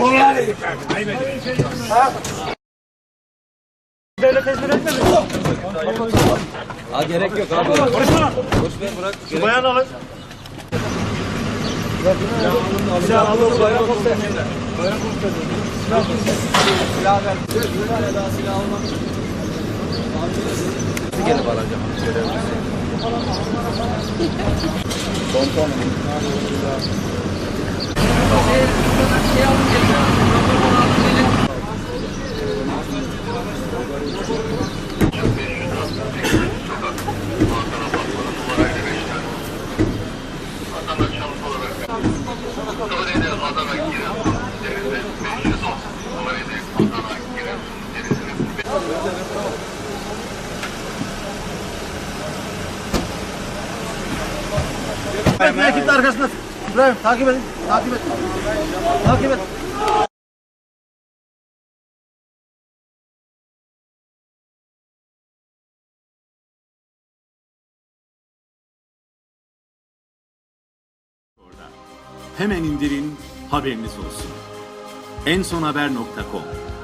Bu ne? Ha gerek yok abi. Konuşma. Boş ver bırak. Şu bayan alın. Silah alın bayrak olsun. Bayrak olsun. Silah ver. Bir tane daha silah almam. Gelip alacağım. Görevlisi. İbrahim ekip arkasında. İbrahim takip edin. Takip et. Takip et. Hemen indirin, haberiniz olsun. ensonhaber.com